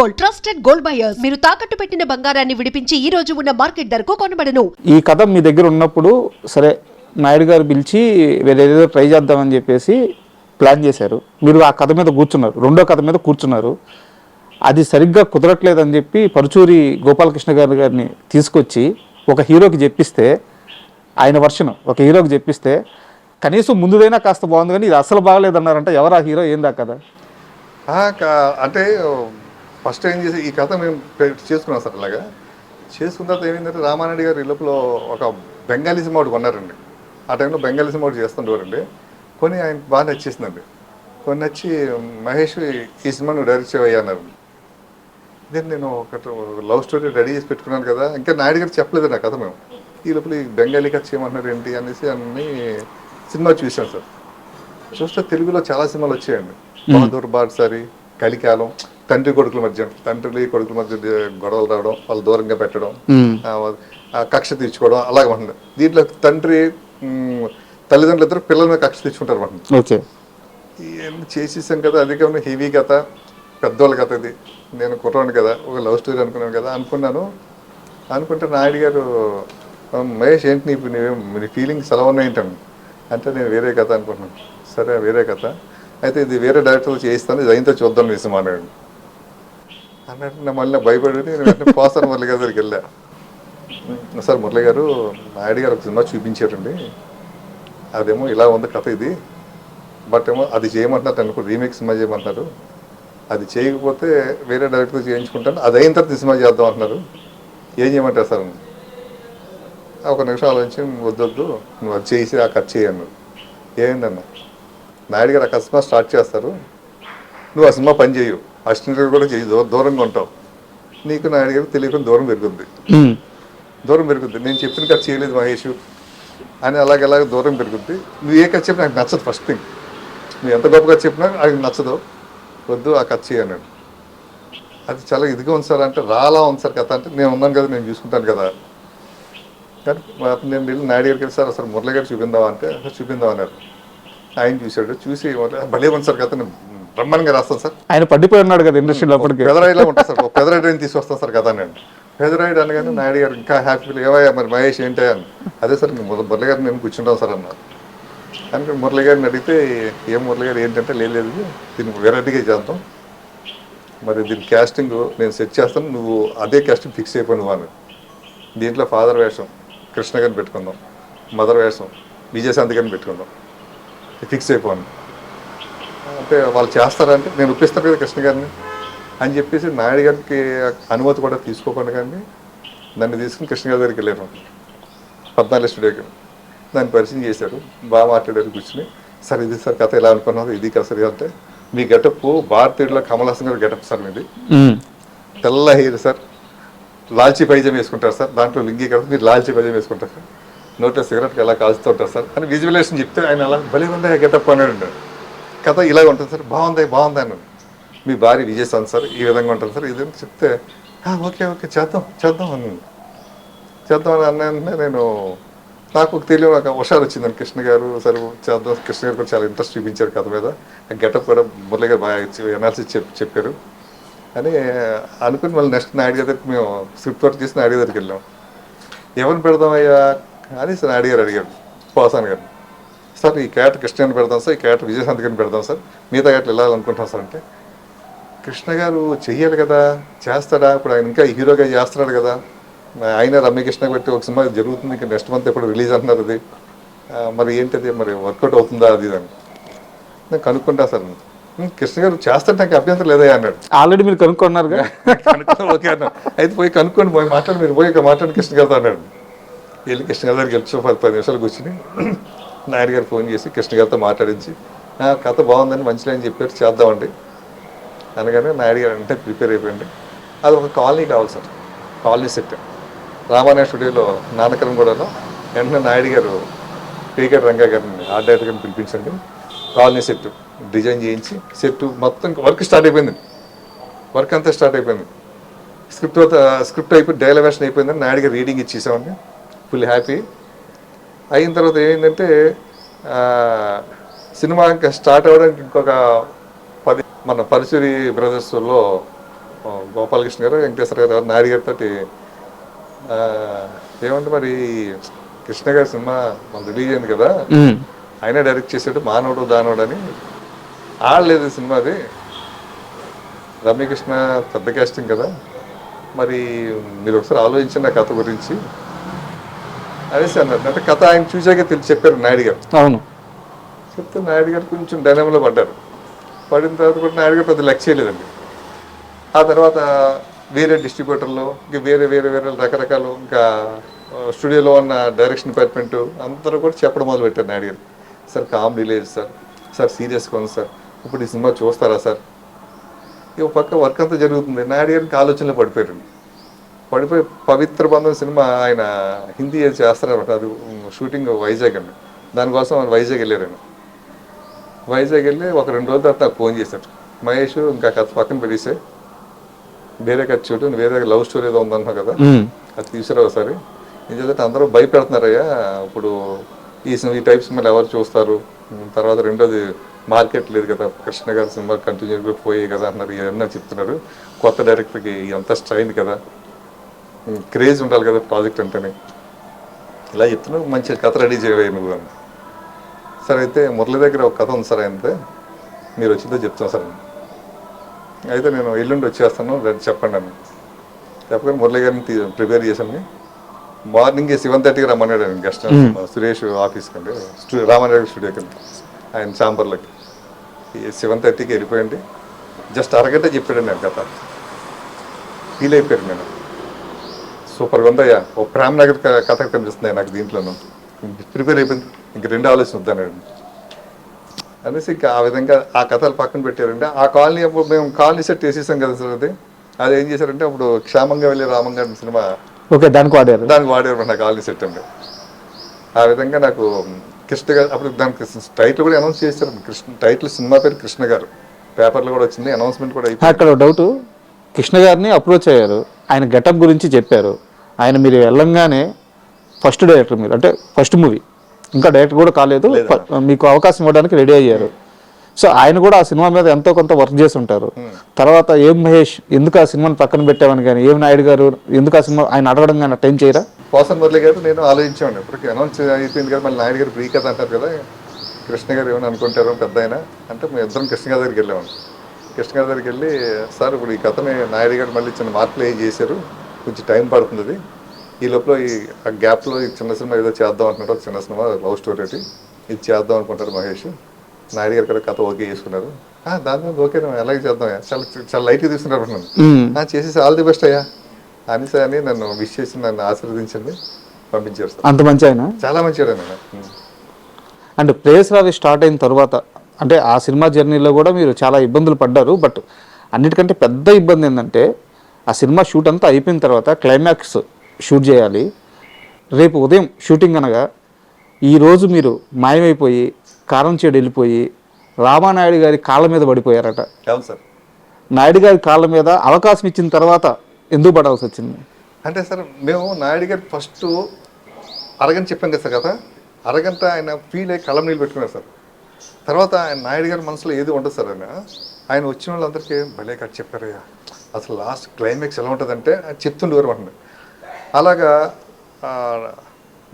Gold trusted gold buyers మీరు తాకట్టు పెట్టిన బంగారాన్ని విడిపించి ఈ రోజు ఉన్న మార్కెట్ ధరకు కొనబడను. ఈ కథ మీ దగ్గర ఉన్నప్పుడు సరే నాయుడు గారు పిలిచి వేరే ఏదో ట్రై చేద్దామని చెప్పేసి ప్లాన్ చేశారు. మీరు ఆ కథ మీద కూర్చున్నారు రెండో కథ మీద కూర్చున్నారు. అది సరిగ్గా కుదరట్లేదని చెప్పి పరుచూరి గోపాలకృష్ణ గారి గారిని తీసుకొచ్చి ఒక హీరోకి చెప్పిస్తే ఆయన వర్షన్ ఒక హీరోకి చెప్పిస్తే కనీసం ముందుదైనా కాస్త బాగుంది కానీ ఇది అసలు బాగలేదన్నారంటే. ఎవరు ఆ హీరో? ఏందా కదా అంటే ఫస్ట్ ఏం చేసి ఈ కథ మేము చేసుకున్నాం సార్ అలాగా. చేసుకున్న తర్వాత ఏమైందంటే రామారెడ్డి గారు ఇళ్ళపులో ఒక బెంగాలీ సినిమా ఒకటి కొన్నారండి. ఆ టైంలో బెంగాలీ సినిమా ఒకటి చేస్తుండేవారండి. కొని ఆయనకు బాగా నచ్చేసిందండి. కొన్ని నచ్చి మహేష్ ఈ సినిమా నువ్వు డైరెక్ట్ చేయవయ్యా అన్నారు. దెన్ నేను ఒక లవ్ స్టోరీ రెడీ చేసి పెట్టుకున్నాను కదా ఇంకా నాయుడు గారు చెప్పలేదు నా కథ మేము. ఈ లోపల ఈ బెంగాలీ కథ చేయమన్నారు ఏంటి అనేసి అన్ని సినిమా చూసాం సార్. చూస్తే తెలుగులో చాలా సినిమాలు వచ్చాయండి. బహదూర్ బాడ్సారి కలికాలం తండ్రి కొడుకుల మధ్య తండ్రి కొడుకుల మధ్య గొడవలు రావడం వాళ్ళు దూరంగా పెట్టడం కక్ష తీర్చుకోవడం అలాగే ఉంటుంది. దీంట్లో తండ్రి తల్లిదండ్రులు ఇద్దరు పిల్లల మీద కక్ష తీర్చుకుంటారు ఓకే. చేసేసాం కదా అది కాకుండా హెవీ కథ పెద్దోళ్ళ కథ ఇది. నేను కుర్రాను కదా ఒక లవ్ స్టోరీ అనుకున్నాను కదా అనుకున్నాను. అనుకుంటే నాయుడు గారు "ఆ, మహేష్ ఏంటి నీ నీ- ఫీలింగ్స్ ఎలా ఉన్నాయి అంటే నేను వేరే కథ అనుకుంటున్నాను. సరే వేరే కథ. అయితే ఇది వేరే డైరెక్టర్ చేయిస్తాను ఇది అయినతో చూద్దాం నీ సినిమా అన్నాడు అన్నట్టు నేను మళ్ళీ భయపడి నేను వెంటనే పోస్తాను మురళి గారి దగ్గరికి వెళ్ళా. సార్ మురళి గారు నాయుడు గారు ఒక సినిమా చూపించారండి. అదేమో ఇలా ఉంది కథ ఇది. బట్ ఏమో అది చేయమంటున్నారు అనుకో రీమేక్ సినిమా చేయమంటున్నారు. అది చేయకపోతే వేరే డైరెక్టర్ చేయించుకుంటాను. అది అయిన తర్వాత సినిమా చేద్దాం అంటున్నారు. ఏం చేయమంటారు సార్? అని. ఒక నిమిషం ఆలోచించి వద్దొద్దు నువ్వు అది చేసి ఆ కట్ చేయను అన్నారు. నాయుడు గారు ఆ సినిమా స్టార్ట్ చేస్తారు. నువ్వు ఆ సినిమా పని చేయు. అసిస్టెంట్ కూడా చేయి. దూరంగా ఉంటావు. నీకు నాయుడు గారు తెలియకుండా దూరం పెరుగుద్ది. దూరం పెరుగుద్ది. నేను చెప్పిన కథ చేయలేదు మహేష్. అని అలాగే అలాగే దూరం పెరుగుద్ది. నువ్వు ఏ కథ చెప్పినా నాకు నచ్చదు ఫస్ట్ థింగ్ నువ్వు ఎంత గొప్పగా చెప్పినా అది నచ్చదు. వద్దు ఆ కథ చేయి అన్నాడు. అది చాలా ఇదిగా ఉంది సార్ అంటే రాలా ఉంది సార్ కథ అంటే నేను ఉన్నాను కదా నేను చూసుకుంటాను కదా. కానీ నేను వెళ్ళి నాయుడు గారికి వెళ్ళి సార్ అసలు మురళి గారు చూపిందామా అంటే "అసలు చూపిందాం అన్నారు. ఆయన చూశాడు. చూసి "మురళి, భలే ఉంది సార్ కథ. నేను బ్రహ్మాండంగా రాస్తాను సార్. ఆయన పడిపోయి ఉన్నాడు కదా ఇండస్ట్రీలో అప్పటికి. పెదరాయిలో ఉంటుంది సార్. ఒక పెదరాయిని తీసుకొస్తాను సార్ కదా నేను. పెదరాయుడు అనగానే నాయుడు గారు ఇంకా హ్యాపీ ఏవయ్యా మరి మహేష్ ఏంటి అని. అదే సార్ ఇంక మురళి గారు నేను కూర్చుంటాం సార్ అన్నారు. అని మురళి గారిని అడిగితే ఏం మురళి గారు? ఏంటంటే "లేదు, దీనికి వెరైటీగా చేద్దాం. మరి దీని క్యాస్టింగ్ నేను సెట్ చేస్తాను. నువ్వు అదే క్యాస్టింగ్ ఫిక్స్ అయిపోయి నువ్వు దీంట్లో ఫాదర్ వేషం కృష్ణ గారిని పెట్టుకుందాం. మదర్ వేషం విజయశాంతి గారిని పెట్టుకుందాం. ఫిక్స్ అయిపోను. అంటే వాళ్ళు చేస్తారంటే నేను ఒప్పిస్తాను కదా కృష్ణ గారిని అని చెప్పేసి నాయుడు గారికి అనుమతి కూడా తీసుకోకుండా కానీ నన్ను తీసుకుని కృష్ణ గారి దగ్గరికి వెళ్ళాను. పద్నాలుగు స్టూడియోకి దాన్ని పరిచయం చేశారు బాగా మాట్లాడారు కూర్చుని. సార్ ఇది సార్ కథ ఎలా అనుకున్నారు ఇది కదా సార్ అంటే మీ గెటప్ భారతీయుడిలో కమల్ హాసన్ గారి గెటప్ సార్ మీది. తెల్ల హెయిర్ సార్. లాల్చీ పైజం వేసుకుంటారు సార్. దాంట్లో లింగి కదా మీరు లాల్చీ పైజం వేసుకుంటారు సార్. నోట్లో సిగరెట్ ఎలా కాల్చుతుంటారు సార్? అని విజువలేషన్ చెప్తే ఆయన అలా భలే ఉందా గెటప్? అన్నాడు. కథ ఇలా ఉంటుంది సార్ బాగుంది బాగుంది అన్నాడు. మీ భార్య విజయశాంత్ సార్ ఈ విధంగా ఉంటుంది సార్ ఇది చెప్తే ఓకే ఓకే చేద్దాం చేద్దాం అన్నాను చేద్దాం అని అన్న నేను నాకు తెలియదు నాకు హుషారు వచ్చిందని కృష్ణ గారు సరే చేద్దాం. కృష్ణ గారు కూడా చాలా ఇంట్రెస్ట్ చూపించారు కథ మీద. గెటప్ కూడా మురళి గారు బాగా ఎనాలిసిస్ చెప్ చెప్పారు. అని అనుకుని మళ్ళీ నెక్స్ట్ నాయుడు గారికి మేము స్క్రిప్ట్ వర్క్ చేసి నాయుడు గారికి వెళ్ళాం. ఎవరిని పెడదామయ్యా? అని సార్ నాయుడు గారు అడిగాడు పోసాన్ గారు సార్ ఈ క్యాట్ కృష్ణని పెడదాం సార్ ఈ క్యాట్ విజయశాంతి గారిని పెడదాం సార్ మిగతా క్యాట్లు వెళ్ళాలనుకుంటున్నాం సార్? అంటే కృష్ణ గారు చెయ్యాలి కదా చేస్తాడా? ఇప్పుడు ఆయన ఇంకా హీరోగా చేస్తున్నాడు కదా. ఆయన రమ్యకృష్ణ పెట్టి ఒక సినిమా జరుగుతుంది ఇంకా నెక్స్ట్ మంత్ ఎప్పుడు రిలీజ్ అంటున్నారు అది. మరి ఏంటది? మరి వర్కౌట్ అవుతుందా అది ఇది అని. నేను కనుక్కుంటా సార్ "ఉం, కృష్ణ గారు చేస్తే నాకు అభ్యంతరం లేదా? అన్నాడు. ఆల్రెడీ మీరు కనుక్కున్నారుగా. కనుక్కో ఓకే అన్న అయితే పోయి కనుక్కోండి పోయి మాట్లాడి మీరు పోయి ఇక మాట్లాడి కృష్ణ గారితో అన్నాడు. వెళ్ళి కృష్ణ గారి గెలిచి పది పది నిమిషాలు కూర్చుని నాయుడు గారు ఫోన్ చేసి కృష్ణ గారితో మాట్లాడించి కథ బాగుందని మంచిగా అని చెప్పారు చేద్దామండి. అనగానే నాయుడు గారు అంటే ప్రిపేర్ అయిపోయింది. అది ఒక కాలనీ కావాలి సార్ కాలనీ సెట్. రామానాయ స్టూడియోలో నానకరం గూడలో వెంటనే నాయుడు గారు పీకెట్ రంగా గారిని ఆర్ట్ పిలిపించండి. కాలనీ సెట్ డిజైన్ చేయించి సెట్ మొత్తం వర్క్ స్టార్ట్ అయిపోయింది. వర్క్ అంతా స్టార్ట్ అయిపోయింది. స్క్రిప్ట్ స్క్రిప్ట్ అయిపోయి డైలవేషన్ అయిపోయిందని నాయుడు గారు రీడింగ్ ఇచ్చేసామండి ఫుల్ హ్యాపీ. అయిన తర్వాత ఏంటంటే సినిమా ఇంకా స్టార్ట్ అవ్వడానికి ఇంకొక పది మన పరుచూరి బ్రదర్స్లో గోపాలకృష్ణ గారు వెంకటేశ్వర గారు నాయుడు గారితో ఏమంటే మరి కృష్ణ గారి సినిమా మన రిలీజ్ అయింది కదా. ఆయన డైరెక్ట్ చేసాడు మానవుడు దానవుడు అని. ఆడలేదు ఈ సినిమా అది. రమ్యకృష్ణ పెద్ద కాస్టింగ్ కదా. మరి మీరు ఒకసారి ఆలోచించండి ఆ కథ గురించి. అనేసి అన్నారు అంటే కథ ఆయన చూసాకే తెలిసి చెప్పారు నాయుడు గారు అవును. చెప్తే నాయుడు గారు కొంచెం డైనమలో పడ్డారు. పడిన తర్వాత కూడా నాయుడు గారు పెద్ద లెక్క చేయలేదండి. ఆ తర్వాత వేరే డిస్ట్రిబ్యూటర్లు ఇంకా వేరే వేరే వేరే రకరకాలు ఇంకా స్టూడియోలో ఉన్న డైరెక్షన్ డిపార్ట్మెంట్ అందరూ కూడా చెప్పడం మొదలు పెట్టారు నాయుడు గారు సార్ కామెడీ లేదు సార్. సార్ సీరియస్గా ఉంది సార్. ఇప్పుడు ఈ సినిమా చూస్తారా సార్? ఇక పక్క వర్క్ అంతా జరుగుతుంది. నాయుడు గారికి ఆలోచనలో పడిపోయారు పడిపోయి పవిత్ర బంధం సినిమా ఆయన హిందీ చేస్తున్నారు అది షూటింగ్ వైజాగ్ అండి. దానికోసం ఆయన వైజాగ్ వెళ్ళారు ఆయన. వైజాగ్ వెళ్ళి ఒక రెండు రోజుల తర్వాత నాకు ఫోన్ చేశారు మహేష్ ఇంకా కథ పక్కన పెట్టేసే వేరే కథ చూడు వేరే లవ్ స్టోరీ ఏదో ఉందన్నావు కదా. అది తీసుకురా ఒకసారి. ఏం అందరూ భయపెడుతున్నారయ్యా. ఇప్పుడు ఈ సినిమా ఈ టైప్ సినిమాలు ఎవరు చూస్తారు? తర్వాత రెండోది మార్కెట్ లేదు కదా. కృష్ణ గారి సినిమా కంటిన్యూగా పోయాయి కదా అన్నారు ఏమన్నా చెప్తున్నారు. కొత్త డైరెక్టర్కి ఎంత స్ట్రైన్ కదా. క్రేజ్ ఉండాలి కదా ప్రాజెక్ట్ అంటేనే. ఇలా చెప్తున్నావు మంచి కథ రెడీ చేయవే నువ్వు అని. సరే అయితే మురళి దగ్గర ఒక కథ ఉంది సార్ అయితే మీరు వచ్చిందో చెప్తాను సార్. అయితే నేను ఎల్లుండి వచ్చేస్తాను రండి చెప్పండి అని. చెప్పగానే మురళి గారిని ప్రిపేర్ చేశాను. మార్నింగ్ సెవెన్ థర్టీకి రమ్మన్నాడు ఆయన గెస్ట్ సురేష్ ఆఫీస్కి అండి. రామారావు స్టూడియోకి ఆయన ఛాంబర్లోకి. సెవెన్ థర్టీకి వెళ్ళిపోయండి. జస్ట్ అరగంట చెప్పాడు నేను కథ. ఫీల్ అయిపోయారు నేను. సూపర్గా ఉందయ్యా. ఓ ప్రేమ నగర్ కథ కనిపిస్తుంది నాకు దీంట్లోనూ. ప్రిపేర్ అయిపోయింది. ఇంక రెండు ఆలోచన వద్దానండి అనేసి ఇంకా ఆ విధంగా ఆ కథలు పక్కన పెట్టారండి. ఆ కాలనీ అప్పుడు మేము కాలనీ సెట్ వేసేసాం కదా సార్ అది. అది ఏం చేశారంటే అప్పుడు క్షేమంగా వెళ్ళి రామంగా సినిమా ఓకే దానికి వాడారు. దానికి వాడేవారు నా కాలనీ సెట్ అండి. ఆ విధంగా నాకు కృష్ణ గారు అప్పుడు దానికి టైటిల్ కూడా అనౌన్స్ చేశారు. కృష్ణ టైటిల్ సినిమా పేరు కృష్ణ గారు. పేపర్లో కూడా వచ్చింది అనౌన్స్మెంట్ కూడా అయిపోయింది. అక్కడ డౌట్ కృష్ణ గారిని అప్రోచ్ అయ్యారు. ఆయన గెటప్ గురించి చెప్పారు. ఆయన మీరు వెళ్ళంగానే ఫస్ట్ డైరెక్టర్ మీరు అంటే ఫస్ట్ మూవీ ఇంకా డైరెక్టర్ కూడా కాలేదు మీకు అవకాశం ఇవ్వడానికి రెడీ అయ్యారు. సో ఆయన కూడా ఆ సినిమా మీద ఎంతో కొంత వర్క్ చేసి ఉంటారు తర్వాత ఏం మహేష్ ఎందుకు ఆ సినిమాని పక్కన పెట్టామని కానీ ఏం నాయుడు గారు ఎందుకు ఆ సినిమా ఆయన అడగడం కానీ టైం చేయరా? పోసన్ మురళి గారు నేను ఆలోచించామండి ఇప్పటికి అనౌన్స్ అయిపోయింది కదా మళ్ళీ నాయుడు గారు ఫ్రీ కదా అంటారు కదా. కృష్ణ గారు ఏమైనా అనుకుంటారు పెద్ద ఆయన. అంటే మేము ఇద్దరం కృష్ణ గారి దగ్గరికి వెళ్ళామండి కృష్ణ గారి దగ్గరికి వెళ్ళి సార్ ఇప్పుడు ఈ కథని నాయుడు గారు మళ్ళీ చిన్న మార్పులు ఏం చేశారు? కొంచెం టైం పడుతుంది. ఈ లోపల ఈ ఆ గ్యాప్లో ఈ చిన్న సినిమా ఏదో చేద్దాం ఒక చిన్న సినిమా లవ్ స్టోరీ ఒకటి. ఇది చేద్దాం అనుకుంటారు మహేష్. నాయుడు గారు కూడా కథ ఓకే చేసుకున్నారు. "ఆ, దాని మీద ఓకే ఎలాగే చేద్దాం చాలా చాలా లైట్గా తీసుకున్నారు నన్ను. మ్మ్. "ఆ, చేసేసి ఆల్ ది బెస్ట్ అయ్యా. అనేసి అని నన్ను విష్ చేసి నన్ను ఆశీర్వదించండి. పంపించారు అంత మంచి ఆయన? చాలా మంచిగా ఆయన అండ్ ప్రేయస్ రావి స్టార్ట్ అయిన తర్వాత అంటే ఆ సినిమా జర్నీలో కూడా మీరు చాలా ఇబ్బందులు పడ్డారు. బట్ అన్నిటికంటే పెద్ద ఇబ్బంది ఏంటంటే ఆ సినిమా షూట్ అంతా అయిపోయిన తర్వాత క్లైమాక్స్ షూట్ చేయాలి. రేపు ఉదయం షూటింగ్ అనగా ఈరోజు మీరు మాయమైపోయి కారం చేడు వెళ్ళిపోయి రామానాయుడు గారి కాళ్ళ మీద పడిపోయారట. అవును సార్. నాయుడు గారి కాళ్ళ మీద అవకాశం ఇచ్చిన తర్వాత ఎందుకు పడాల్సి వచ్చింది? అంటే సార్ మేము నాయుడు గారు ఫస్ట్ అరగంట చెప్పాం కదా సార్ కదా అరగంట ఆయన ఫీల్ అయ్యి కళ్ళం నీళ్ళు పెట్టుకున్నారు సార్. తర్వాత ఆయన నాయుడు గారి మనసులో ఏది ఉండదు సార్ ఆయన. ఆయన వచ్చిన వాళ్ళందరికీ భలే కట్ చెప్పారయ్యా. అసలు లాస్ట్ క్లైమాక్స్ ఎలా ఉంటుందంటే చెప్తుండేవారు అంటున్నారు అలాగా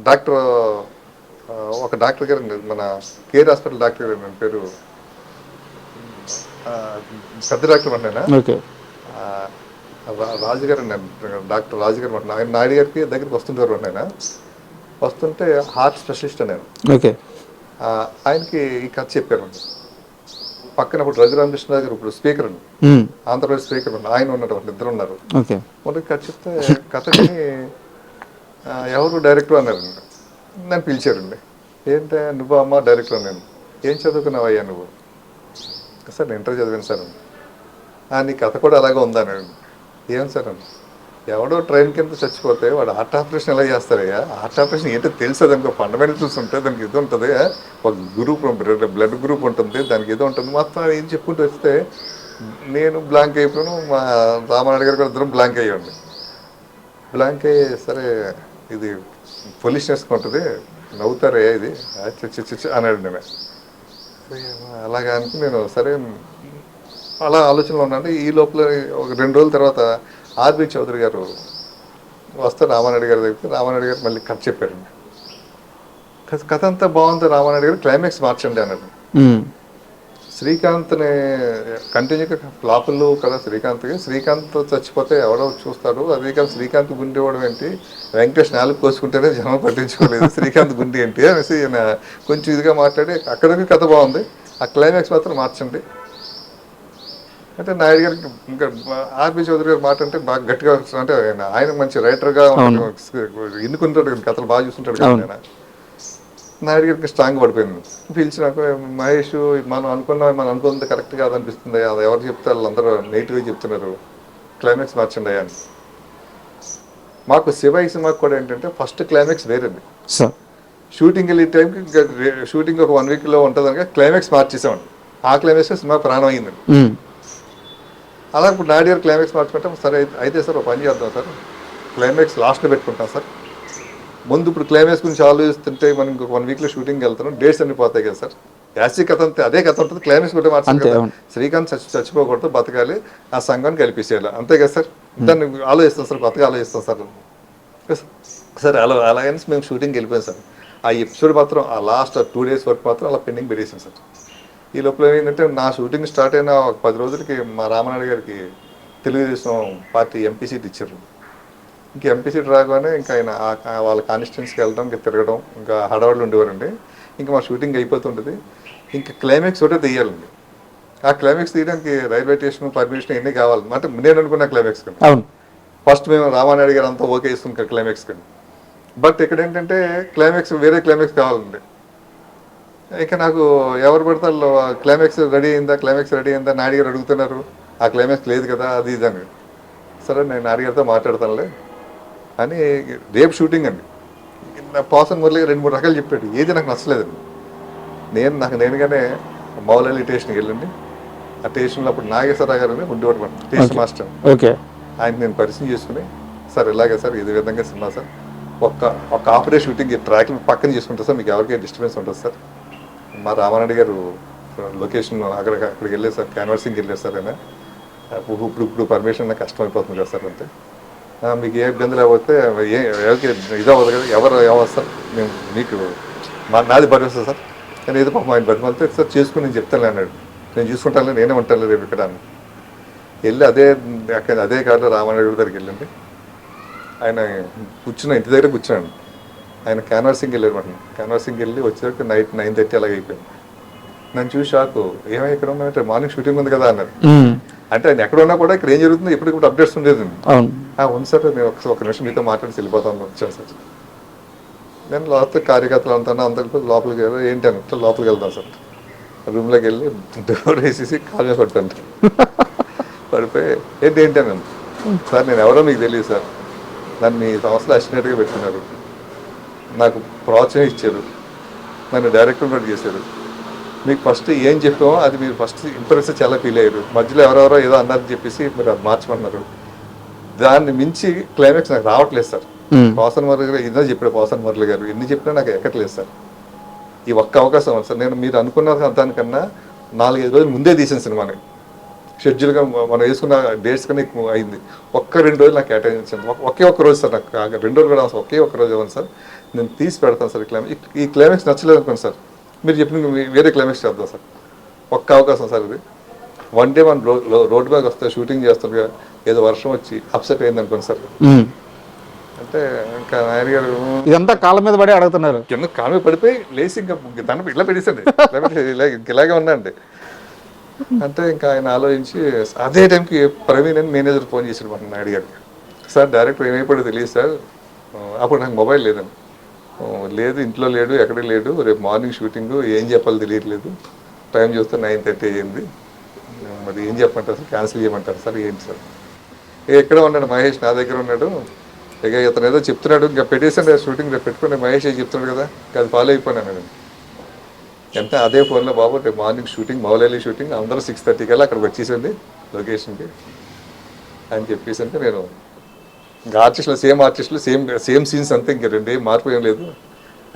డాక్టర్ ఒక డాక్టర్ గారు అండి, మన కేర్ హాస్పిటల్ డాక్టర్ గారు అండి, పేరు పెద్ద డాక్టర్ రా- రాజుగారు డాక్టర్ రాజుగారు అంటున్నా. ఆయన నాయుడు గారికి దగ్గరికి వస్తుంటారు ఆయన. వస్తుంటే హార్ట్ స్పెషలిస్ట్ నేను ఓకే. ఆయనకి ఈ కథ చెప్పారు పక్కన ఇప్పుడు రఘురామకృష్ణ గారు ఇప్పుడు స్పీకర్ అండి. ఆంధ్రప్రదేశ్ స్పీకర్ ఉన్నారు. ఆయన ఉన్నారు వాళ్ళు ఇద్దరు ఉన్నారు. మొదటి కథ చెప్తే కథని ఎవరు డైరెక్టర్ అన్నారండి నన్ను పిలిచారండి. ఏంటే నువ్వు అమ్మ డైరెక్టర్ నేను. ఏం చదువుకున్నావయ్యా నువ్వు? సార్ నేను ఇంటర్ చదివాను సార్. "ఆ, నీ కథ కూడా అలాగే ఉందా అన్నాడు ఏం సార్ అని ఎవడో ట్రైన్ కింద చచ్చిపోతే వాడు హార్ట్ ఆపరేషన్ ఎలా చేస్తారయ్యా? హార్ట్ ఆపరేషన్ ఏంటో తెలుసు? దానికి ఫండమెంటల్స్ ఉంటాయి దానికి ఇది ఉంటుంది. ఒక గ్రూప్ బ్లడ్ గ్రూప్ ఉంటుంది దానికి ఏదో ఉంటుంది. మొత్తం ఏం చెప్పుకుంటూ వస్తే నేను బ్లాంక్ అయిపోయాను మా రామారాయుడు గారు కూడా ఇద్దరం బ్లాంక్ అయ్యండి బ్లాంక్ అయ్యి సరే ఇది పొల్యూషన్ వేసుకుంటుంది నవ్వుతారే ఇది? ఆ, అన్నాడు నేను అలాగా అనుకుని నేను సరే అలా ఆలోచనలో ఉన్నాను. ఈ లోపల ఒక రెండు రోజుల తర్వాత ఆర్బి చౌదరి గారు వస్తే రామారెడ్డి గారి దగ్గరికి రామారెడ్డి గారు మళ్ళీ కథ చెప్పారండి. కథ- కథ అంతా బాగుంది రామారెడ్డి గారు క్లైమాక్స్ మార్చండి అన్నాడు. శ్రీకాంత్ని కంటిన్యూగా ఫ్లాపులు కదా శ్రీకాంత్కి. శ్రీకాంత్ చచ్చిపోతే ఎవడో చూస్తాడు. అదే కాదు శ్రీకాంత్ గుండె ఇవ్వడం ఏంటి? వెంకటేష్ నాలుగు కోసుకుంటేనే జనం పట్టించుకోలేదు. శ్రీకాంత్ గుండె ఏంటి అనేసి ఈయన కొంచెం ఇదిగా మాట్లాడి అక్కడికి కథ బాగుంది. ఆ క్లైమాక్స్ మాత్రం మార్చండి. అంటే నాయుడు గారికి ఇంకా ఆర్బి చౌదరి గారి మాట అంటే బాగా గట్టిగా అంటే ఆయన ఆయన మంచి రైటర్గా ఎన్నుకుంటాడు కదా, కథలు బాగా చూస్తుంటాడు కదా ఆయన. నాయుడు గారికి స్ట్రాంగ్ పడిపోయింది. పిలిచినాక మహేష్ మనం అనుకున్న మనం అనుకున్నది కరెక్ట్ కాదు అనిపిస్తుంది. అది ఎవరు చెప్తే వాళ్ళందరూ నెగిటివ్గా చెప్తున్నారు. క్లైమాక్స్ మార్చండి అని. మాకు శివ ఈ సినిమాకి కూడా ఏంటంటే ఫస్ట్ క్లైమాక్స్ వేరేది. షూటింగ్ వెళ్ళే టైంకి షూటింగ్ ఒక వన్ వీక్లో ఉంటుంది కనుక క్లైమాక్స్ మార్చేసామండి. ఆ క్లైమాక్స్ సినిమా ప్రాణం అయిందండి. అలా ఇప్పుడు నాయుడు గారు క్లైమాక్స్ మార్చుకుంటే సరే అయితే- సార్ ఒక పని చేద్దాం సార్. క్లైమాక్స్ లాస్ట్లో పెట్టుకుంటాం సార్. ముందు ఇప్పుడు క్లైమాక్స్ గురించి ఆలోచిస్తుంటే మనం ఇంకొక వన్ వీక్లో షూటింగ్కి వెళ్తున్నాం. డేట్స్ అన్ని పోతాయి కదా సార్. యాసి కథ అంతే అదే కథ ఉంటుంది. క్లైమాక్స్ కూడా మార్చాలి. శ్రీకాంత్ చచ్చి చచ్చిపోకూడదు బతకాలి ఆ సంఘాన్ని కల్పించేయాలి. అంతే కదా సార్. దాన్ని ఆలోచిస్తాం సార్ బతక ఆలోచిస్తాం సార్. సార్ అలా అలాగని మేము షూటింగ్కి వెళ్ళిపోయాం సార్. ఆ ఎపిసోడ్ మాత్రం ఆ లాస్ట్ టూ డేస్ వరకు మాత్రం అలా పెండింగ్ పెట్టేసాం సార్. ఈ లోపల ఏంటంటే నా షూటింగ్ స్టార్ట్ అయిన ఒక పది రోజులకి మా రామనాయుడు గారికి తెలుగుదేశం పార్టీ ఎంపీ సీట్ ఇచ్చారు. ఇంక ఎంపీ సీట్ రాగానే ఇంకా ఆయన వాళ్ళ కాన్స్టిట్యున్సీకి వెళ్ళడం ఇంకా తిరగడం ఇంకా హడావుళ్ళు ఉండేవారండి. ఇంకా మా షూటింగ్ అయిపోతుంటుంది. ఇంకా క్లైమాక్స్ ఒకటే తీయాలండి. ఆ క్లైమాక్స్ తీయడానికి రైల్వే స్టేషన్ పర్మిషన్ ఇవన్నీ కావాలి? అంటే నేను అనుకున్న క్లైమాక్స్ కండి అవును. ఫస్ట్ మేము రామానాయుడు గారు అంతా ఓకే ఇస్తుంది క్లైమాక్స్ కండి బట్ ఇక్కడ ఏంటంటే క్లైమాక్స్ వేరే క్లైమాక్స్ కావాలండి. ఇక నాకు ఎవరు పడతారు క్లైమాక్స్ రెడీ అయిందా క్లైమాక్స్ రెడీ అయిందా నాయుడు గారు అడుగుతున్నారు. ఆ క్లైమాక్స్ లేదు కదా అది ఇది అని. సరే నేను నాయుడు గారితో మాట్లాడతానులే అని రేపు షూటింగ్ అండి. పాసన్ మురళి రెండు మూడు రకాలు చెప్పాడు. ఏది నాకు నచ్చలేదండి. నేను నాకు నేనుగానే మౌలలి స్టేషన్కి వెళ్ళండి. ఆ స్టేషన్లో అప్పుడు నాగేశ్వరరావు గారు ఉండేవాడు స్టేషన్ మాస్టర్ ఓకే. ఆయన నేను పరిచయం చేసుకుని సార్ ఇలాగే సార్ ఇదే విధంగా సినిమా సార్. ఒక్క ఒక డే షూటింగ్ ట్రాక్ పక్కన చేసుకుంటా సార్. మీకు ఎవరికి డిస్టర్బెన్స్ ఉంటుంది సార్. మా రామారెడ్డి గారు లొకేషన్ అక్కడ అక్కడికి వెళ్ళారు సార్ క్యాన్వర్సింగ్కి వెళ్ళారు సార్ ఆయన. ఇప్పుడు ఇప్పుడు ఇప్పుడు పర్మిషన్ నాకు కష్టం అయిపోతుంది కదా సార్ అంతే. మీకు ఏ ఇబ్బంది లేకపోతే ఏ ఎవరికి ఇది అవ్వదు కదా ఎవరు ఎవరు సార్. మేము మీకు మా నాది భరోసా సార్. నేను ఏదో పాపం ఆయన బతిమాలితే సార్ చేసుకుని నేను చెప్తాను అన్నాడు. నేను చూసుకుంటాను నేనే ఉంటాను రేపు ఇక్కడ అని. వెళ్ళి అదే అక్కడ అదే కారులో రామారెడ్డి దగ్గరికి వెళ్ళండి. ఆయన కూర్చున్న ఇంటి దగ్గర కూర్చున్నాను ఆయన క్యాన్వర్సింగ్ వెళ్ళారు మాట క్యాన్వర్సింగ్ వెళ్ళి వచ్చేసరికి నైట్ నైన్ థర్టీ అలాగే అయిపోయింది. నన్ను చూసి షాకు ఏమై ఇక్కడ ఉన్నామంటే మార్నింగ్ షూటింగ్ ఉంది కదా అన్నారు. అంటే ఆయన ఎక్కడ ఉన్నా కూడా ఇక్కడ ఏం జరుగుతుందో ఎప్పటికప్పుడు అప్డేట్స్ ఉండేది ఉంది సార్ నేను ఒకసారి ఒక నిమిషం మీతో మాట్లాడి వెళ్ళిపోతాను వచ్చాను సార్. నేను లోపల కార్యకర్తలు అంతా అందరికీ లోపలికి వెళ్ళి ఏంటి అని ఇట్లా లోపలికి వెళ్తాను సార్. రూమ్లోకి వెళ్ళి డోర్ వేసేసి కాల్ పట్టాను పడిపోయి ఏంటి ఏంటి అని సార్ నేను ఎవరో మీకు తెలియదు సార్. నన్ను మీ సంస్థలో అసిస్టెంట్గా పెట్టుకున్నారు. నాకు ప్రోత్సాహం ఇచ్చారు. నన్ను డైరెక్టర్ కూడా చేశారు. మీకు ఫస్ట్ ఏం చెప్పామో అది మీరు ఫస్ట్ ఇంప్రెస్ చాలా ఫీల్ అయ్యారు. మధ్యలో ఎవరెవరో ఏదో అన్నారని చెప్పేసి మీరు అది మార్చమన్నారు. దాన్ని మించి క్లైమాక్స్ నాకు రావట్లేదు సార్. పోసన్ మురళి గారు ఎన్నో చెప్పాడు పోసన్ మురళి గారు. ఎన్ని చెప్పినా నాకు ఎక్కట్లేదు సార్. ఈ ఒక్క అవకాశం ఉంది సార్. నేను మీరు అనుకున్న దానికన్నా నాలుగైదు రోజులు ముందే తీసిన సినిమాని. షెడ్యూల్గా మనం వేసుకున్న డేట్స్ కన్నా ఎక్కువ అయింది. ఒక్క రెండు రోజులు నాకు కేటాయించండి. ఒక్- ఒకే ఒక్క రోజు సార్ నాకు రెండు రోజులు కూడా ఒకే ఒక్క రోజు ఇవ్వండి సార్. నేను తీసి పెడతాను సార్ ఈ క్లైమాక్స్ ఈ క్లైమాక్స్ నచ్చలేదు అనుకోండి సార్. మీరు చెప్పిన వేరే క్లైమాక్స్ చేద్దాం సార్. ఒక్క అవకాశం సార్ ఇది. వన్ డే మన రోడ్ బ్యాగ్ వస్తే షూటింగ్ చేస్తుండగా ఏదో వర్షం వచ్చి అప్సెట్ అయింది అనుకోండి సార్. అంటే ఇంకా నాయన గారు ఇదంతా కాళ్ళ మీద పడి అడుగుతున్నారు. కింద కాలు పడిపోయి లేచి ఇంకా దండ ఇట్లా పెట్టేసండి ఇలా ఇలాగే ఉందండి అంటే ఇంకా ఆయన ఆలోచించి అదే టైంకి ప్రవీణ్ అని మేనేజర్ ఫోన్ చేసాడు మన నాయుడు సార్ డైరెక్ట్ ఏమైపోయాడో తెలియదు సార్. అప్పుడు నాకు మొబైల్ లేదండి. లేదు ఇంట్లో లేడు ఎక్కడ లేడు. రేపు మార్నింగ్ షూటింగ్ ఏం చెప్పాలో తెలియట్లేదు. టైం చూస్తే నైన్ థర్టీ అయ్యింది. మరి ఏం చెప్పమంటారు సార్? క్యాన్సిల్ చేయమంటారు సార్? ఏంటి సార్? ఎక్కడ ఉన్నాడు మహేష్ నా దగ్గర ఉన్నాడు. ఇక ఇతను ఏదో చెప్తున్నాడు ఇంకా పెట్టేసాను షూటింగ్ రేపు పెట్టుకుని మహేష్ చెప్తున్నాడు కదా అది ఫాలో అయిపోయినాను నేను. ఎంత అదే ఫోన్లో బాబు రేపు మార్నింగ్ షూటింగ్ మౌలలి షూటింగ్ అందరూ సిక్స్ థర్టీ కల్లా అక్కడికి వచ్చేసండి లొకేషన్కి. అని చెప్పేసి అంటే నేను ఇంకా ఆర్టిస్టులు సేమ్ ఆర్టిస్టులు సేమ్ సేమ్ సీన్స్ అంతే ఇంకా రెండేం మార్పు ఏం లేదు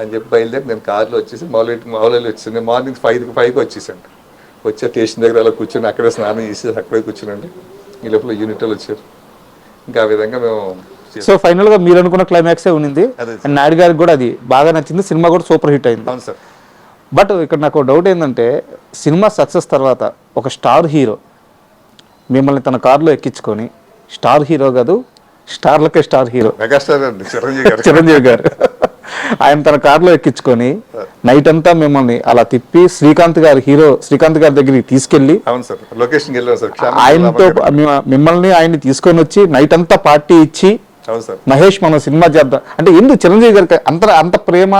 అని చెప్పి బయలుదేరి నేను కార్లో వచ్చేసి మౌలలి మౌలలి వచ్చేసాను మార్నింగ్ ఫైవ్ ఫైవ్కి వచ్చేసాను. వచ్చే స్టేషన్ దగ్గర అలా కూర్చొని అక్కడే స్నానం చేసి అక్కడే కూర్చునండి ఈ లోపల యూనిట్ వాళ్ళు వచ్చారు. ఇంకా ఆ విధంగా మేము. సో ఫైనల్గా మీరు అనుకున్న క్లైమాక్సే అండ్ నాయుడు గారికి కూడా అది బాగా నచ్చింది. సినిమా కూడా సూపర్ హిట్ అయింది. అవును సార్. బట్ ఇక్కడ నాకు డౌట్ ఏంటంటే సినిమా సక్సెస్ తర్వాత ఒక స్టార్ హీరో మిమ్మల్ని తన కారులో ఎక్కించుకొని స్టార్ హీరో కాదు స్టార్లకే స్టార్ హీరో చిరంజీవి గారు. చిరంజీవి గారు. ఆయన తన కారులో ఎక్కించుకొని నైట్ అంతా మిమ్మల్ని అలా తిప్పి శ్రీకాంత్ గారి హీరో శ్రీకాంత్ గారి దగ్గరికి తీసుకెళ్ళి ఆయనతో మిమ్మల్ని ఆయన్ని తీసుకొని వచ్చి నైట్ అంతా పార్టీ ఇచ్చి మహేష్ మనం సినిమా చేద్దాం. అంటే ఎందుకు చిరంజీవి గారికి అంత అంత ప్రేమ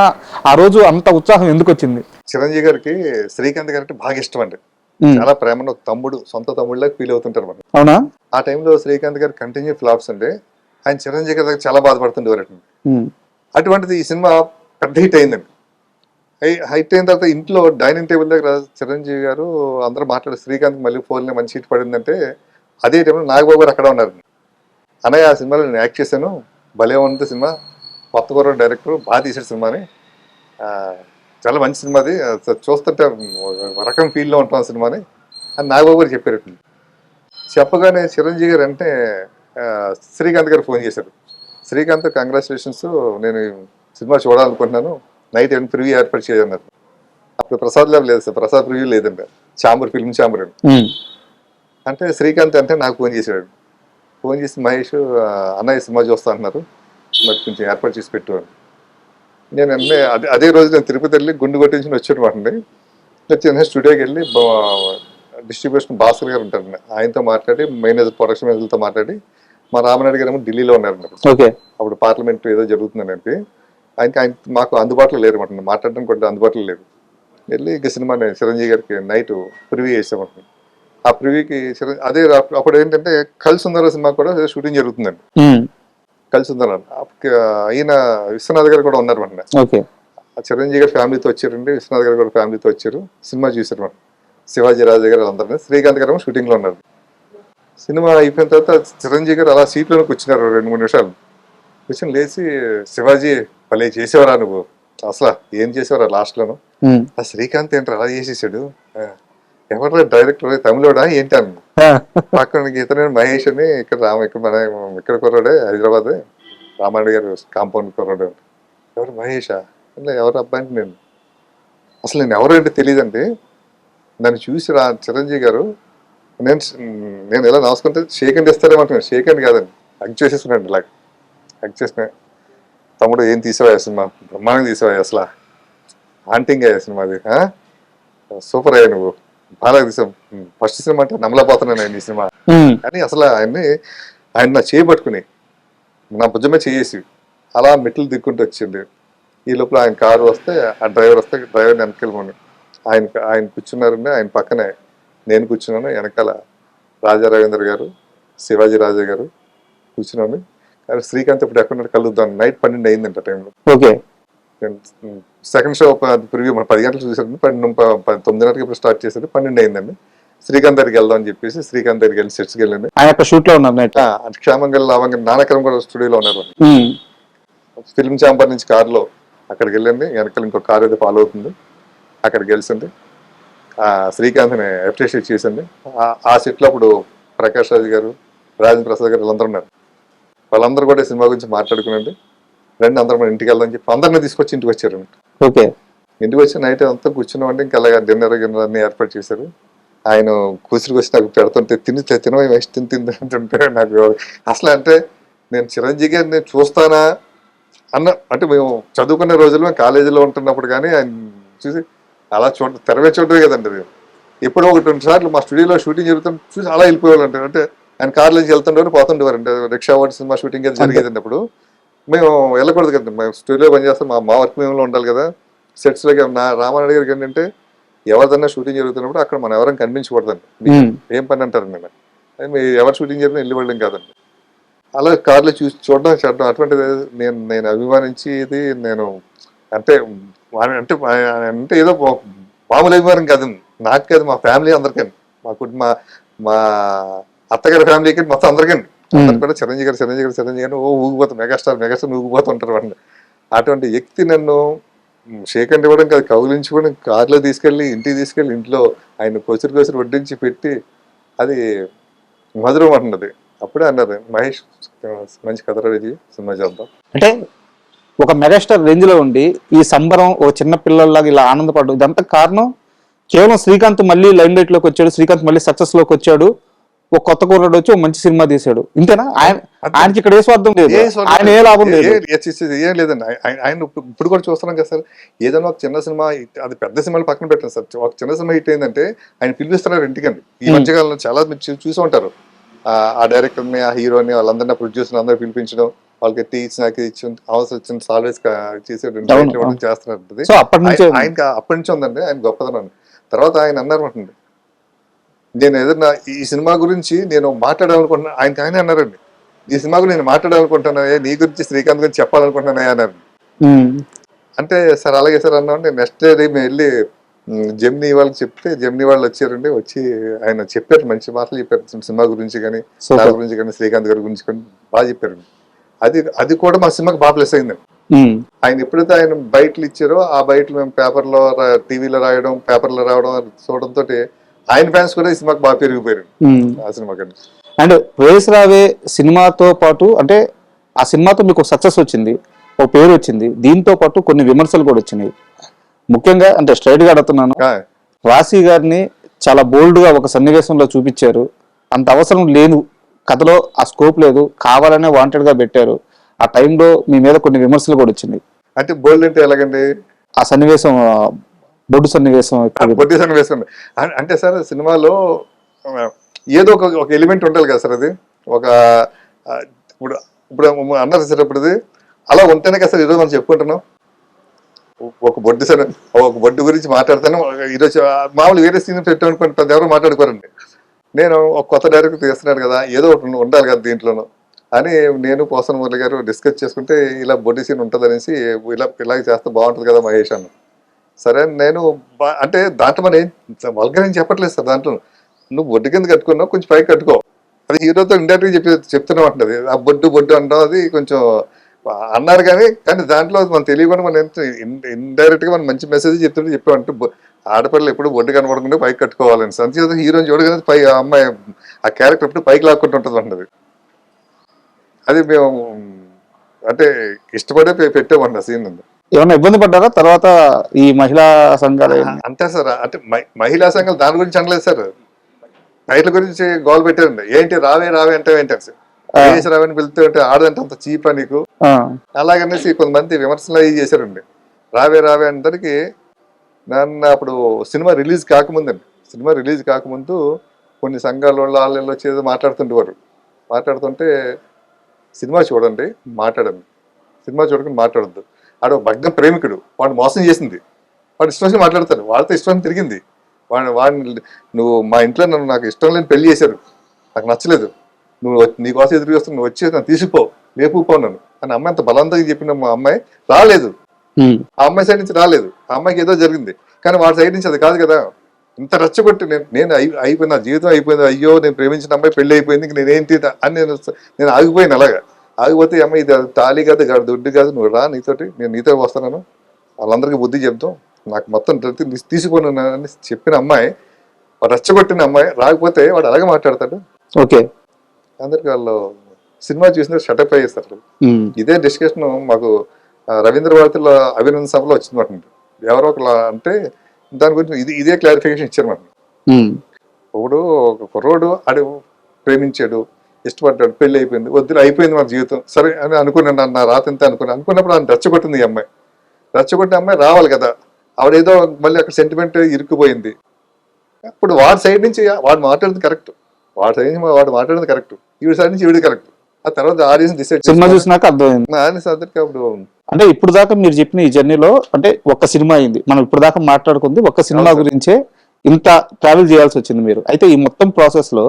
ఆ రోజు అంత ఉత్సాహం ఎందుకు వచ్చింది? చిరంజీవి గారికి శ్రీకాంత్ గారికి బాగా ఇష్టం అండి. చాలా ప్రేమను తమ్ముడు సొంత తమ్ముడిలాగా ఫీల్ అవుతుంటారు మనం అవునా? ఆ టైంలో శ్రీకాంత్ గారు కంటిన్యూ ఫ్లాప్స్ అండి. ఆయన చిరంజీవి గారి దగ్గర చాలా బాధపడుతుండేవారు. అటువంటిది ఈ సినిమా పెద్ద హిట్ అయిందండి. హిట్ అయిన తర్వాత ఇంట్లో డైనింగ్ టేబుల్ దగ్గర చిరంజీవి గారు అందరూ మాట్లాడి శ్రీకాంత్ మళ్ళీ ఫోన్లో మంచి హిట్ పడిందంటే అదే టైంలో నాగబాబు గారు అక్కడ ఉన్నారు. అన్నయ్య ఆ సినిమాలో నేను యాక్ట్ చేశాను. భలే ఉంది సినిమా. కొత్త డైరెక్టర్ బాగా తీసాడు సినిమాని. చాలా మంచి సినిమా అది. చూస్తుంటే రకం ఫీల్లో ఉంటాం సినిమాని. అని నాగబాబు గారు చెప్పారు చెప్పగానే చిరంజీవి గారు అంటే శ్రీకాంత్ గారు ఫోన్ చేశారు. శ్రీకాంత్ కంగ్రాచులేషన్స్ నేను సినిమా చూడాలనుకుంటున్నాను. నైట్ ఏమైనా ప్రివ్యూ ఏర్పాటు చేయన్నారు అప్పుడు ప్రసాద్ ల్యాబ్ లేదు సార్. ప్రసాద్ ప్రివ్యూ లేదండి చాంబర్ ఫిల్మ్ చాంబర్ అండి. అంటే శ్రీకాంత్ అంటే నాకు ఫోన్ చేశాడు. ఫోన్ చేసి మహేష్ అన్నయ్య సినిమా చూస్తా అంటున్నారు. మరి కొంచెం ఏర్పాటు చేసి పెట్టు నేను అన్నీ అదే అదే రోజు నేను తిరుపతి వెళ్ళి గుండు కొట్టించి వచ్చాను వాటిని వచ్చి స్టూడియోకి వెళ్ళి డిస్ట్రిబ్యూషన్ భాస్కర్ గారు ఉంటారండి ఆయనతో మాట్లాడి మేనేజర్ ప్రొడక్షన్ మేనేజర్తో మాట్లాడి మా రామనాయుడు గారు ఏమో ఢిల్లీలో అప్పుడు. ఓకే. అప్పుడు పార్లమెంట్ ఏదో జరుగుతుందని చెప్పి ఆయనకి ఆయన మాకు అందుబాటులో లేరు అనమాట మాట్లాడడం కొంచెం అందుబాటులో లేరు. వెళ్ళి ఇక సినిమా నేను చిరంజీవి గారికి నైట్ ప్రివ్యూ చేసామంట ఆ ప్రివ్యూకి చిరంజీవి అదే అప్పుడు- ఏంటంటే కలిసి సుందర సినిమా కూడా షూటింగ్ జరుగుతుందండి. కలిసి సుందర ఈయన విశ్వనాథ్ గారు కూడా ఉన్నారు మన ఓకే. చిరంజీవి గారి ఫ్యామిలీతో వచ్చారండి. విశ్వనాథ్ గారు కూడా ఫ్యామిలీతో వచ్చారు. సినిమా చూసారు మనం శివాజీ రాజు గారు అందరినీ శ్రీకాంత్ గారు షూటింగ్లో ఉన్నారు. సినిమా అయిపోయిన తర్వాత చిరంజీవి గారు అలా సీట్లోనే కూర్చున్నారు రెండు మూడు నిమిషాలు. కూర్చొని లేచి శివాజీ భలే చేసేవారా నువ్వు? అసలు ఏం చేసేవారా లాస్ట్ లోను ఉమ్. ఆ శ్రీకాంత్ ఏంటి అలా చేసేసాడు? ఎవరు డైరెక్టర్ తమిళోడా ఏంటి అన్న. పక్కన ఇతనే మహేష్ అని ఇక్కడ రామ ఇక్కడ మన ఇక్కడ కుర్రాడే హైదరాబాద్. రామారెడ్డి గారు కాంపౌండ్ కుర్రాడు. ఎవరు మహేషా? అంటే ఎవరు అబ్బాయి అంటే నేను? అసలు నేను ఎవరు అంటే తెలియదండి నన్ను చూసి రా చిరంజీవి గారు నేను నేను ఎలా నమస్కుంటే షేక్ అండ్ ఇస్తారేమంటున్నాను షేక్ అండ్ కాదండి. హక్ చేసేస్తున్నాడు ఇలా హక్ చేసిన తమ్ముడు ఏం తీసావా సినిమా? బ్రహ్మాండంగా తీసావా అసలు? హాంటింగ్ అయ్యా సినిమా అది? సూపర్ అయ్యా నువ్వు. తీసావు ఫస్ట్ సినిమా అంటే నమ్మలేకపోతున్నాను ఆయన ఈ సినిమా. కానీ అసలు ఆయన్ని ఆయన నా చేయి పట్టుకుని నా భుజమే చేసి అలా మెట్లు దిక్కుంటూ వచ్చింది. ఈ లోపల ఆయన కారు వస్తే ఆ డ్రైవర్ వస్తే డ్రైవర్ వెనకెళ్ళమని ఆయన ఆయన కూర్చున్నారండి ఆయన పక్కనే నేను కూర్చున్నాను వెనకాల రాజా రవీంద్ర గారు శివాజీ రాజా గారు కూర్చున్నాను. కానీ శ్రీకాంత్ ఇప్పుడు ఎక్కడున్నాడు కలుద్దాం. నైట్ పన్నెండు అయిందంట టైంలో. ఓకే. సెకండ్ షో ప్రివ్యూ మన పది గంటలు చూసారు పన్నెండు తొమ్మిదిన్నరకి ఇప్పుడు స్టార్ట్ చేశారు పన్నెండు అయిందండి. శ్రీకాంత్ దగ్గరికి వెళ్దాం అని చెప్పేసి శ్రీకాంత్ దగ్గరికి వెళ్ళి సెట్స్కి వెళ్ళండి ఆయన యొక్క షూట్లో ఉన్నారు క్షేమంగా లాభంగా నానకరం కూడా స్టూడియోలో ఉన్నారు. ఫిల్మ్ ఛాంబర్ నుంచి కారులో అక్కడికి వెళ్ళండి. వెనకాల ఇంకో కారు అయితే ఫాలో అవుతుంది. అక్కడికి ఆ శ్రీకాంత్ని అప్రిషియేట్ చేసింది. ఆ- సెట్లో అప్పుడు ప్రకాష్ రాజ్ గారు రాజేంద్ర ప్రసాద్ గారు వీళ్ళందరూ ఉన్నారు. వాళ్ళందరూ కూడా సినిమా గురించి మాట్లాడుకునండి. రండి అందరం మన ఇంటికి వెళ్దాం చెప్పి అందరిని తీసుకొచ్చి ఇంటికి వచ్చారు ఓకే. ఇంటికి వచ్చి నైట్ అంతా కూర్చున్నామంటే ఇంకా అలాగే డిన్నర్ గిన్నర్ అన్ని ఏర్పాటు చేశారు. ఆయన కూసిరికి వచ్చి నాకు పెడుతుంటే తిని తినవై వేసి తిని తిని అంటుంటే నాకు. అసలు అంటే నేను చిరంజీవి గారిని నేను చూస్తానా అన్న అంటే మేము చదువుకునే రోజుల్లో మేము కాలేజీలో ఉంటున్నప్పుడు కానీ ఆయన చూసి అలా చూడ తెరవే చూడమే కదండి మేము ఎప్పుడో ఒకటి రెండు సార్లు మా స్టూడియోలో షూటింగ్ జరుగుతాం చూసి అలా వెళ్ళిపోయేవాళ్ళు అంటే ఆయన కార్లో నుంచి వెళ్తుండేవారు పోతుండేవారు. అంటే రిక్షా వాడి సినిమా షూటింగ్ అది జరిగేదండి అప్పుడు. మేము వెళ్ళకూడదు కదా మేము స్టూడియోలో పనిచేస్తాం మా మా వర్క్ మేము ఉండాలి కదా. సెట్స్లోకి నా రామారెడ్డి గారికి ఏంటంటే ఎవరిదన్నా షూటింగ్ జరుగుతున్నప్పుడు అక్కడ మనం ఎవరైనా కనిపించకూడదండి. ఏం పని అంటారు నేను అది ఎవరు షూటింగ్ జరిగినా వెళ్ళి వెళ్ళడం కాదండి. అలా కార్లో చూసి చూడడం చేయడం అటువంటిది నేను నేను అభిమానించి ఇది నేను అంటే అంటే అంటే ఏదో మామూలు అభిమానం కాదు. నాకు కాదు మా ఫ్యామిలీ అందరికీ మా కుటుంబ మా అత్తగారి ఫ్యామిలీకి మొత్తం అందరికీ అందరు కూడా చిరంజీవి గారు చిరంజీవి గారు చిరంజీవి గారు ఓ ఊగిపోతాం మెగాస్టార్ మెగాస్టార్ ఊగిపోతుంటారు వాడిని. అటువంటి వ్యక్తి నన్ను షేక్ అండ్ ఇవ్వడం కాదు కౌలించుకోవడం కార్లో తీసుకెళ్ళి ఇంటికి తీసుకెళ్ళి ఇంట్లో ఆయన కొసురు కొసురు వడ్డించి పెట్టి అది మధురం అంటున్నది అప్పుడే అన్నారు మహేష్ మంచి కథ రెడీ సినిమా చేద్దాం. అంటే ఒక మెగాస్టార్ రేంజ్లో ఉండి ఈ సంబరం ఓ చిన్న పిల్లల్లాగా ఇలా ఆనందపడడం ఇదంతా కారణం కేవలం శ్రీకాంత్ మళ్ళీ లైన్ లైట్లోకి వచ్చాడు శ్రీకాంత్ మళ్ళీ సక్సెస్లోకి వచ్చాడు. ఒక కొత్త కుర్రాడు వచ్చి ఒక మంచి సినిమా తీశాడు. ఇంతేనా? ఆయన ఆయనకి ఇక్కడ ఏ స్వార్థం లేదు. ఆయన ఏ లాభం లేదు. ఏ- లేదండి. ఆయ- ఆయన- ఇప్పుడు కూడా చూస్తున్నాం కదా సార్. ఏదైనా ఒక చిన్న సినిమా అది పెద్ద సినిమాలు పక్కన పెట్టండి సార్. ఒక చిన్న సినిమా హిట్ అయిందంటే ఆయన పిలిపిస్తున్నారు ఇంటికండి ఈ మధ్యకాలంలో చాలా చూసి ఉంటారు. ఆ డైరెక్టర్ని ఆ హీరోని వాళ్ళందరినీ ప్రొడ్యూసర్ అందరూ పిలిపించడం వాళ్ళకి టీ ఇచ్చిన ఇచ్చి అవసరం వచ్చిన సాల్వేస్ చేసేటువంటి. చేస్తున్నారు. ఆయనకి అప్పటి నుంచి ఉందండి. ఆయన గొప్పతనం. తర్వాత ఆయన అన్నారు నేను ఏదన్నా ఈ సినిమా గురించి నేను మాట్లాడాలనుకుంటున్నా ఆయనకి ఆయన అన్నారండి. ఈ సినిమా గురించి నేను మాట్లాడాలనుకుంటున్నా నీ గురించి శ్రీకాంత్ గురించి చెప్పాలనుకుంటున్నా అన్నారు. అంటే సార్ అలాగే సార్ అన్నామంటే నెక్స్ట్ డే మేము వెళ్ళి జెమినీ వాళ్ళకి చెప్తే జెమినీ వాళ్ళు వచ్చారండి. వచ్చి ఆయన చెప్పారు మంచి మాటలు చెప్పారు. సినిమా గురించి కానీ. దాని గురించి కానీ శ్రీకాంత్ గారి గురించి కానీ బాగా చెప్పారు అది అది కూడా మా సినిమాకి బాగా ప్లస్ అయిందండి. ఆయన ఎప్పుడైతే ఆయన బయటలు ఇచ్చారో ఆ బయటలు మేము పేపర్లో టీవీలో రాయడం పేపర్లో రావడం చూడడంతో ఆయన ఫ్యాన్స్ కూడా ఈ సినిమాకి బాగా పెరిగిపోయారు. ఆ సినిమా కంటే అండ్ రేస్ రావే సినిమాతో పాటు అంటే ఆ సినిమాతో మీకు సక్సెస్ వచ్చింది ఒక పేరు వచ్చింది దీంతో పాటు కొన్ని విమర్శలు కూడా వచ్చినాయి. ముఖ్యంగా అంటే స్ట్రైట్గా అడుగుతున్నాను రాశి గారిని చాలా బోల్డ్గా ఒక సన్నివేశంలో చూపించారు. అంత అవసరం లేదు కథలో ఆ స్కోప్ లేదు కావాలనే వాంటెడ్గా పెట్టారు. ఆ టైంలో మీ మీద కొన్ని విమర్శలు కూడా వచ్చినాయి. అంటే బోల్డ్ అంటే ఎలాగండి? ఆ సన్నివేశం బొడ్డు సన్నివేశం వేసుకోండి అం- అంటే సార్ సినిమాలో ఏదో ఒక ఒక ఎలిమెంట్ ఉండాలి కదా సార్ అది. ఒక ఇప్పుడు ఇప్పుడు అన్నారు సార్ ఇప్పుడు అలా ఉంటేనే కదా సార్ ఈరోజు మనం చెప్పుకుంటున్నాం. ఒక బొడ్డు సార్ ఒక బొడ్డు గురించి మాట్లాడతాను. ఈరోజు మామూలు వేరే సీన్ పెద్ద ఎవరు మాట్లాడుకోరండి. నేను ఒక కొత్త డైరెక్టర్ తీస్తున్నాడు కదా ఏదో ఒకటి ఉండాలి కదా దీంట్లోనూ. అని నేను పోసన్ మురళి గారు డిస్కస్ చేసుకుంటే ఇలా బొడ్డు సీన్ ఉంటుంది అనేసి ఇలా ఇలాగ చేస్తే బాగుంటుంది కదా మహేష్ అన్న. సరే నేను అంటే దాంట్లో మరి ఏం వల్గర్ ఏం చెప్పట్లేదు సార్ దాంట్లో. నువ్వు బొడ్డు కింద కట్టుకున్నావు కొంచెం పైకి కట్టుకో. అది హీరోతో ఇండైరెక్ట్ చెప్పి చెప్తున్నాం అంటున్నది ఆ బొడ్డు బొడ్డు అంటాం అది కొంచెం అన్నారు కానీ కానీ దాంట్లో మనం తెలియకుండా మనం ఎంత ఇండైరెక్ట్గా మనం మంచి మెసేజ్ చెప్తుంటే చెప్పామంటే ఆడపిల్లలు ఎప్పుడు బొడ్డు కనబడకుండా పైకి కట్టుకోవాలని. సంచేత హీరోని చూడగానే పై ఆ అమ్మాయి ఆ క్యారెక్టర్ ఎప్పుడు పైకి లాక్కుంటూ ఉంటుంది అంటది అది. మేము అంటే ఇష్టపడే పెట్టామండి ఆ సీన్ ఏమైనా ఇబ్బంది పడ్డారా? తర్వాత ఈ మహిళా సంఘాలు అంతే సార్. అంటే మహి- మహిళా సంఘాలు దాని గురించి అనలేదు సార్. టైటిల్ గురించి గోల్ పెట్టారండి. ఏంటి? రావే రావే అంటే ఏంటారు సార్ రావని పిలితే అంటే ఆడదంటే అంత చీపా నీకు. అలాగనేసి కొంతమంది విమర్శలు అవి చేశారండి. రావే రావే అందరికి నన్ను అప్పుడు సినిమా రిలీజ్ కాకముందండి సినిమా రిలీజ్ కాకముందు కొన్ని సంఘాల వాళ్ళు వాళ్ళు వచ్చి ఏదో మాట్లాడుతుండేవారు. మాట్లాడుతుంటే సినిమా చూడండి మాట్లాడండి. సినిమా చూడకుండా మాట్లాడద్దు. ఒక భగ్న ప్రేమికుడు. వాడు మోసం చేసింది. వాడు ఇష్టం వచ్చి మాట్లాడతాడు. వాళ్ళతో ఇష్టం తిరిగింది. వాడు వాడిని నువ్వు మా ఇంట్లో నన్ను నాకు ఇష్టం లేని పెళ్ళి చేశారు. నాకు నచ్చలేదు. నువ్వు వచ్చి- నీ కోసం ఎదురు చూస్తాను నువ్వు వచ్చి నన్ను తీసుకుపో. లేపుపో నన్ను అని అమ్మాయి అంత బలవంతంగా చెప్పిన మా అమ్మాయి రాలేదు. ఆ అమ్మాయి సైడ్ నుంచి రాలేదు. ఆ అమ్మాయికి ఏదో జరిగింది. కానీ వాడి సైడ్ నుంచి అది కాదు కదా. ఇంత రచ్చగొట్టి నేను నేను అయి అయిపోయింది నా జీవితం అయిపోయింది. అయ్యో నేను ప్రేమించిన అమ్మాయి పెళ్ళి అయిపోయింది. ఇంక నేనేంటి? అని నేను నేను ఆగిపోయాను అలాగా. ఆగిపోతే ఈ అమ్మాయి ఇది తాళి కాదు కాదు దుడ్డు కాదు నువ్వు రా నీతోటి నేను నీతో వస్తాను వాళ్ళందరికీ బుద్ధి చెప్తాం నాకు మొత్తం ప్రతి తీ- తీసుకొని అని చెప్పిన అమ్మాయి వాడు రచ్చగొట్టిన అమ్మాయి రాకపోతే వాడు అలాగే మాట్లాడతాడు? ఓకే. అందరికి వాళ్ళు సినిమా చూసిన షటప్ అయ్యేస్తారు ఇదే డిస్కషన్ మాకు రవీంద్ర భారతిలో అభినందన సభలో వచ్చింది మాట ఎవరో ఒకలా అంటే దాని గురించి ఇది ఇదే క్లారిఫికేషన్ ఇచ్చారు మాట ఒకడు ఒక కుర్రోడు ఆడు ప్రేమించాడు. ఇష్టపడ్డాడు పెళ్ళి అయిపోయింది. వద్దులు అయిపోయింది మన జీవితం. సరే అని అనుకున్నాను నా రాత ఎంత అనుకున్నాను. అనుకున్నప్పుడు ఆయన రెచ్చగొట్టింది ఈ అమ్మాయి. రెచ్చగొట్టిన అమ్మాయి రావాలి కదా. ఆవిడేదో మళ్ళీ అక్కడ సెంటిమెంట్ ఇరుక్కుపోయింది. అప్పుడు వాడి సైడ్ నుంచి వాడు మాట్లాడింది కరెక్ట్ వాడి సైడ్ నుంచి వాడు మాట్లాడింది కరెక్ట్ ఈవిడ సైడ్ నుంచి ఈవిడ కరెక్ట్ ఆ తర్వాత ఆడియన్స్ డిసైడ్ సినిమా చూసినాక అర్థమైంది. ఆడియన్స్ అందరికి అప్పుడు అంటే ఇప్పుడు దాకా మీరు చెప్పిన ఈ జర్నీలో అంటే ఒక్క సినిమా అయింది. మనం ఇప్పుడు దాకా మాట్లాడుకుంది ఒక్క సినిమా. గురించే ఇంత ట్రావెల్ చేయాల్సి వచ్చింది మీరు. అయితే ఈ మొత్తం ప్రాసెస్లో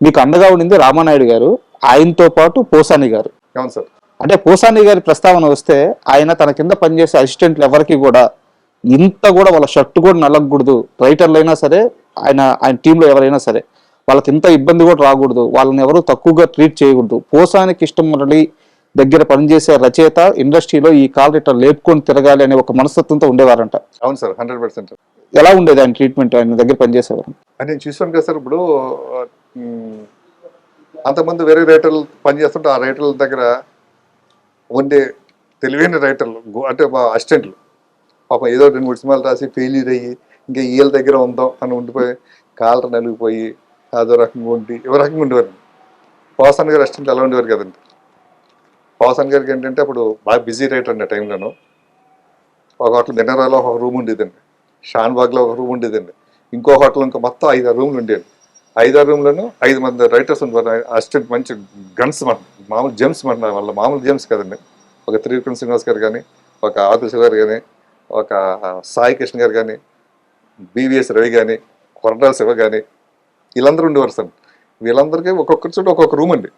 మీకు అండగా ఉండింది రామానాయుడు గారు ఆయనతో పాటు పోసాని గారు. అవును సార్. అంటే పోసాని గారి ప్రస్తావన వస్తే ఆయన తన కింద పనిచేసే అసిస్టెంట్లు ఎవరికి కూడా ఇంత కూడా వాళ్ళ షర్ట్ కూడా నలగకూడదు. రైటర్లు అయినా సరే ఆయన ఆయన టీంలో ఎవరైనా సరే వాళ్ళకి ఇంత ఇబ్బంది కూడా రాకూడదు. వాళ్ళని ఎవరు తక్కువగా ట్రీట్ చేయకూడదు. పోసానికి ఇష్టం మురళి దగ్గర పనిచేసే రచయిత ఇండస్ట్రీలో ఈ కాల్ ఇట్లా లేపుకొని తిరగాలి అనే ఒక మనస్తత్వంతో ఉండేవారంట. అవును సార్ హండ్రెడ్ పర్సెంట్. ఎలా ఉండేది ఆయన ట్రీట్మెంట్? ఆయన దగ్గర పనిచేసేవారు? నేను చూసాను కదా సార్ ఇప్పుడు అంతకుముందు వేరే రైటర్లు పనిచేస్తుంటే ఆ రైటర్ల దగ్గర ఉండే తెలివైన రైటర్లు అంటే మా అసిస్టెంట్లు పాపం ఏదో రెండు మూడు సినిమాలు రాసి ఫెయిల్యూర్ అయ్యి ఇంకా ఈల దగ్గర ఉందాం అని ఉండిపోయి కాలర నలిగిపోయి అదో రకంగా ఉండి ఎవరు రకంగా ఉండేవారు. పవసాన్ గారు అసిస్టెంట్లు ఎలా ఉండేవారు కదండి. పవసాన్ గారికి ఏంటంటే అప్పుడు బాగా బిజీ రైటర్ అండి ఆ టైంలోను ఒక హోటల్ దినరాలో ఒక రూమ్ ఉండేదండి. షాన్బాగ్లో ఒక రూమ్ ఉండేదండి. ఇంకో హోటల్ ఇంకా మొత్తం ఐదు రూమ్లు ఉండేది ఐదారు రూమ్లను ఐదు మంది రైటర్స్ అసిస్టెంట్ మంచి గన్స్ మన మామూలు జెమ్స్ మన వాళ్ళ మామూలు జెమ్స్ కదండి. ఒక త్రివిక్రమ్ శ్రీనివాస్ గారు కానీ ఒక ఆదిల్ శివ గారు కానీ ఒక సాయి కృష్ణ గారు కానీ బీవీఎస్ రవి కానీ కొరటాల శివ కానీ వీళ్ళందరూ ఉండేవారు సార్. వీళ్ళందరికీ ఒక్కొక్కరి చోట ఒక్కొక్క రూమ్ అండి.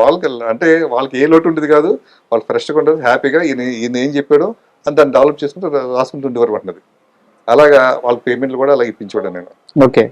వాళ్ళకి అంటే వాళ్ళకి ఏ లోటు ఉండేది కాదు. వాళ్ళు ఫ్రెష్గా ఉంటుంది హ్యాపీగా ఈయన ఈయన ఏం చెప్పాడో అని దాన్ని డెవలప్ చేసుకుంటూ రాసుకుంటూ ఉండేవారు అంటున్నది అలాగా వాళ్ళ పేమెంట్లు కూడా అలా ఇప్పించేవాడు నేను. ఓకే.